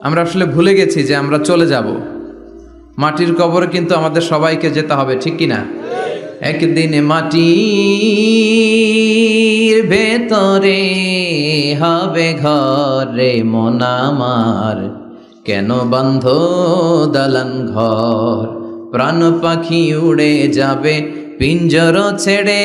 আমরা আসলে ভুলে গেছি যে আমরা চলে যাব। মাটির কবরে কিন্তু আমাদের সবাইকে যেতে হবে, ঠিক কি না একদিন মাটির ভেতরে হবে ঘরে মনামার কেন বন্ধ দালান ঘর? প্রাণ পাখি উড়ে যাবে, পিঞ্জর ছেড়ে।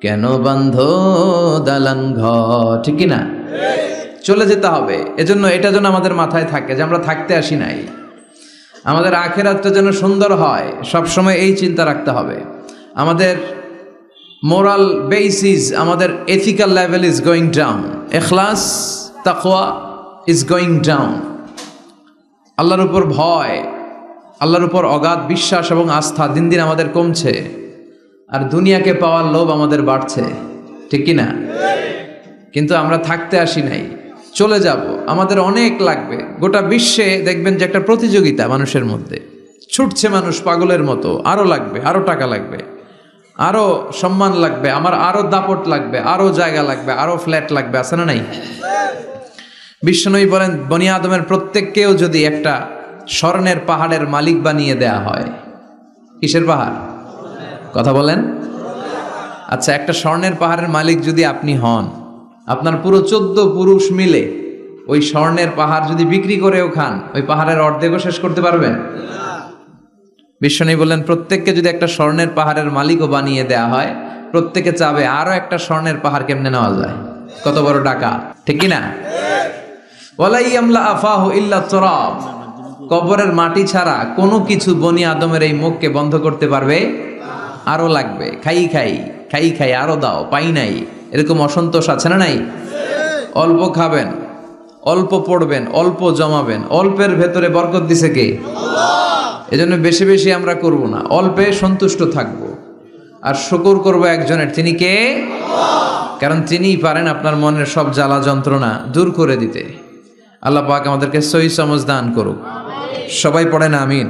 কেন বন্ধ দালান ঘর? ঠিক কি না? চলে যেতে হবে। এজন্য এটা যেন আমাদের মাথায় থাকে যে আমরা থাকতে আসি নাই। আমাদের আখেরাতটা যেন সুন্দর হয় সব সময় এই চিন্তা রাখতে হবে। আমাদের মোরাল বেসিস আমাদের ethical level is going down এখলাস তাকোয়া ইজ গোয়িং ডাউন আল্লাহর উপর ভয়, আল্লাহর উপর অগাধ বিশ্বাস এবং আস্থা দিন দিন আমাদের কমছে। আর দুনিয়াকে পাওয়ার লোভ আমাদের বাড়ছে, ঠিক কি না? কিন্তু আমরা থাকতে আসি নাই, চলে যাব, আমাদের অনেক লাগবে, গোটা বিশ্বে দেখবেন যে একটা প্রতিযোগিতা মানুষের মধ্যে, ছুটছে মানুষ পাগলের মতো আরও লাগবে আরও টাকা লাগবে আরও সম্মান লাগবে, আমার আরও দাপট লাগবে আরও জায়গা লাগবে আরও ফ্ল্যাট লাগবে, আছে না নাই? বিশ্বনবী বলেন, বনি আদমের প্রত্যেককেও যদি একটা স্বর্ণের পাহাড়ের মালিক বানিয়ে দেয়া হয়, কিসের পাহাড়? কথা বলেন? আচ্ছা একটা স্বর্ণের পাহাড়ের মালিক যদি আপনি হন, আপনার পুরো চোদ্দ পুরুষ মিলে ওই স্বর্ণের পাহাড় যদি বিক্রি করেও খান, ওই পাহাড়ের অর্ধেকও শেষ করতে পারবেন? বিশ্বনী বললেন, প্রত্যেককে যদি একটা স্বর্ণের পাহাড়ের মালিকও বানিয়ে দেয়া হয়, প্রত্যেকে চাবে আরও একটা স্বর্ণের পাহাড় কেমনে নেওয়া যায়? কত বড় টাকা ঠিক না? কবরের মাটি ছাড়া কোনো কিছু বনি আদমের এই মুখকে বন্ধ করতে পারবে? আরও লাগবে। খাই খাই খাই খাই আরও দাও পাই নাই। এরকম অসন্তোষ আছে না নাই? অল্প খাবেন অল্প পড়বেন অল্প জমাবেন অল্পের ভেতরে বরকত দিছে কে? এজন্য বেশি বেশি আমরা করব না। অল্পে সন্তুষ্ট থাকব। আর শুকর করব একজনের। তিনি কে? কারণ তিনিই পারেন আপনার মনের সব জ্বালা যন্ত্রণা দূর করে দিতে। আল্লাহ পাক আমাদেরকে সহি সমজ দান করুক সবাই পড়ে না আমিন।